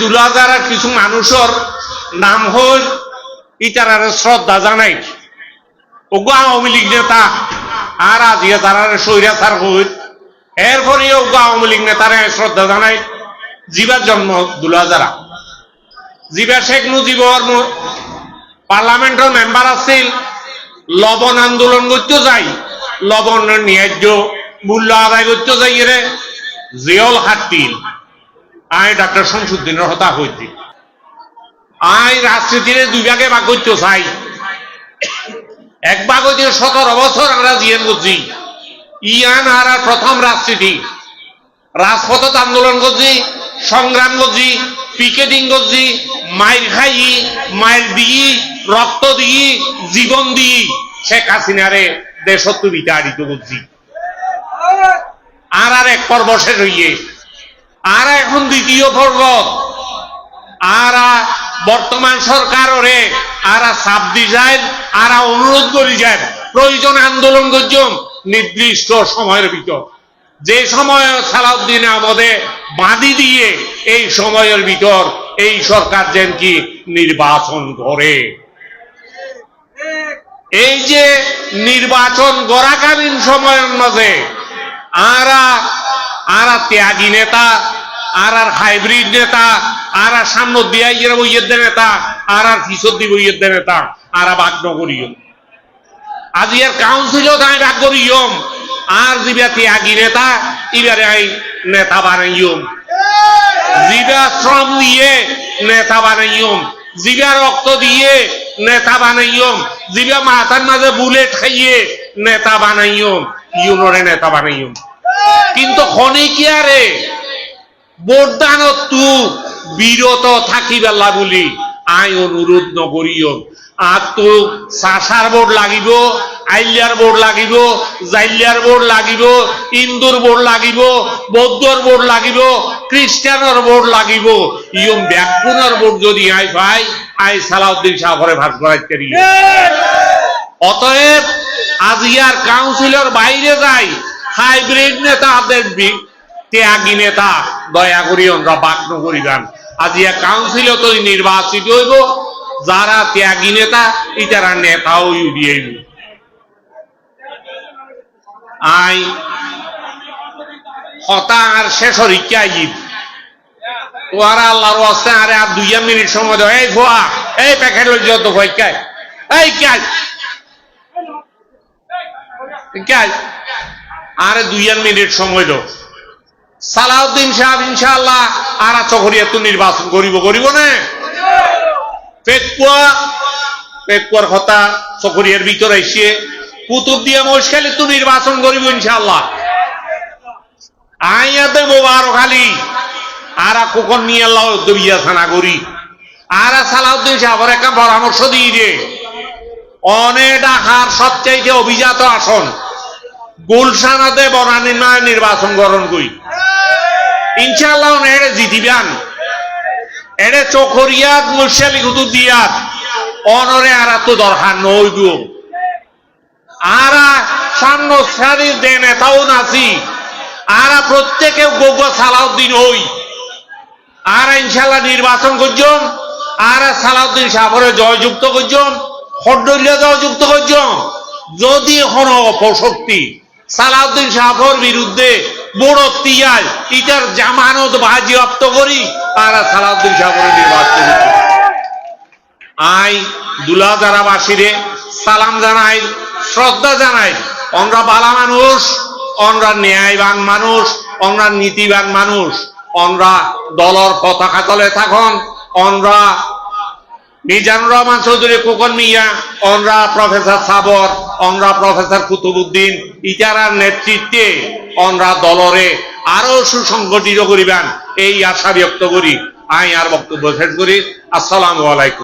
দুলাজার কিছু মানুষের নাম হল ইতারার শ্রদ্ধা জানাই। ওগো আওয়ামী লীগ নেতা আর আজিয়া তারা সৈরাচার হইল এরপরে ওগো আওয়ামী লীগ নেতারে শ্রদ্ধা জানাই। জীবার জন্ম দুলাজারা জিবা শেখ মুজিবর পার্লামেন্টের মেম্বার আছিল। লবণ আন্দোলন করতে যাই লবণ ন্যায্য মূল্য আদায় করতে যাই রে জিয়ল হাট্টিল। আই ডাক্তার শামসুদ্দিনের হতা হইছি আই রাজনীতির দুই ভাগে ভাগ করতে চাই। এক ভাগ হইতে সতেরো বছর আমরা জিয়ান করছি। ইয়ান আর প্রথম রাজনীতি। রাজপথত আন্দোলন করছি, সংগ্রাম করছি, পিকেটিং করছি, মাইল খাই মাইর দিই, রক্ত দিই, জীবন দিই। শেখ হাসিনারে দেশত্ব বিতাড়িত করছি। আর আর এক পর্ব শেষ হইয়ে আর এখন দ্বিতীয় পর্ব আর বর্তমান সরকাররে, আর দি যায় আর অনুরোধ করি যায় প্রয়োজন আন্দোলন করছম নির্দিষ্ট সময়ের ভিতর। যে সময় সালাউদ্দিন আমাদের বাঁধি দিয়ে এই সময়ের ভিতর এই সরকার যেন কি নির্বাচন করে। এই যে নির্বাচন গড়াকালীন সময়ের মাঝে, আরা আরা ত্যাগী নেতা আর আর হাইব্রিড নেতা, আর আর সামনে দিয়া ইয়ের বইয়ের নেতা, আর আর ফিসর দি বইয়ের নেতা, আর আর ভাগ নগরীয় আজ ইয়ার কাউন্সিলও তাই ভাগ করিয়ম, আর জিবা ত্যাগী নেতা ইবারে আই নেতা বানাইয়ম। জিবা শ্রম দিয়ে নেতা বানাইয়ম, জিবা রক্ত দিয়ে নেতা বানাইয়ম, জিবা মাথার মাঝে বুলেট খাইয়ে নেতা বানাইয়ম, ইউনোরে নেতা বানাইয়ম। কিন্তু খনিকিয়ারে ভোটদানত তু, বিরত থাকিবেলা বুলি আই অনুরোধ নকরিও আর তো চাষার বোর্ড লাগিব, আইলিয়ার বোর্ড লাগিব, জাইলিয়ার বোর্ড লাগিব, ইন্দুর বোর্ড লাগিব, বৌদ্ধর বোর্ড লাগিব, খ্রিস্টানের বোর্ড লাগিব। ইয়ম ব্যাকুণর বোর্ড যদি আই পাই আই সালাউদ্দিন সাহরে ভাস করাইতে অতএব আজ ইয়ার কাউন্সিলর বাইরে যাই হাইব্রিড বি- ত্যাগী নেতা। দয়া করি আমরা বাক করিবান আজ ইয়া কাউন্সিলও তো নির্বাচিত হইব, যারা ত্যাগী নেতা, ইতারা নেতাও ইউডিআইব আই, হতা আর শেষর ইচ্ছা আইব। ওরা আল্লাহর ওয়াস্তে আরে আর দুই মিনিট সময় দাও। এই খোয়া এই প্যাকেট লই যত ভয় কাই এই কাই আরে দুই মিনিট সময় দাও। সালাউদ্দিন সাহেব, ইনশাআল্লাহ, আর চকরিয়া তো নির্বাচন করিব করিব না? পেকুয়া পেকুয়ার কথা চকরিয়ার ভিতরে এসে কুতুব দিয়ে মশখালি তো নির্বাচন করিব ইনশাআল্লাহ। আইয়াতে মোবারক খালি আর কোকন নিয়ে আল্লাহ দবিয়া থানা করি আর সালাউদ্দিন সাহেবের একটা পরামর্শ দিয়ে দে অনেক ডাকার সবচাইতে অভিজাত আসন গুলশানাতে বনানী নয় নির্বাচন গ্রহণ করি। ইনশাআল্লাহ এড়ে জিতিবান এড়ে চকরিয়াত মুরশালি কুতু দিয়াত অনরে আর তো দরকার সারির দে নেতাও প্রত্যেকে সালাউদ্দিন হই। আর ইনশাল্লাহ নির্বাচন করছম আর সালাউদ্দিন সাহরে জয়যুক্ত করছম হড্ডল্য জয়যুক্ত করছম যদি হন অপশক্তি। সালাউদ্দিন সাহর বিরুদ্ধে বড় ইটার জামানত বাজিয়াপ্ত করি সাহরে নির্বাচন করছি। আই দুলাজারাবাসীরে সালাম জানাই, শ্রদ্ধা জানাই আমরা বালা মানুষ আমরা ন্যায়বান মানুষ আমরা নীতিবান মানুষ আমরা দলর পতাকা তলে থাকুন আমরা মিজানুর রহমান চৌধুরী কোকন মিয়া আমরা প্রফেসর সাবর আমরা প্রফেসর কুতুবুদ্দিন ইটারার নেতৃত্বে আমরা দলরে আরও সুসংগঠিত করিবেন, এই আশা ব্যক্ত করি। আমি আর বক্তব্য শেষ করি। আসসালামু আলাইকুম।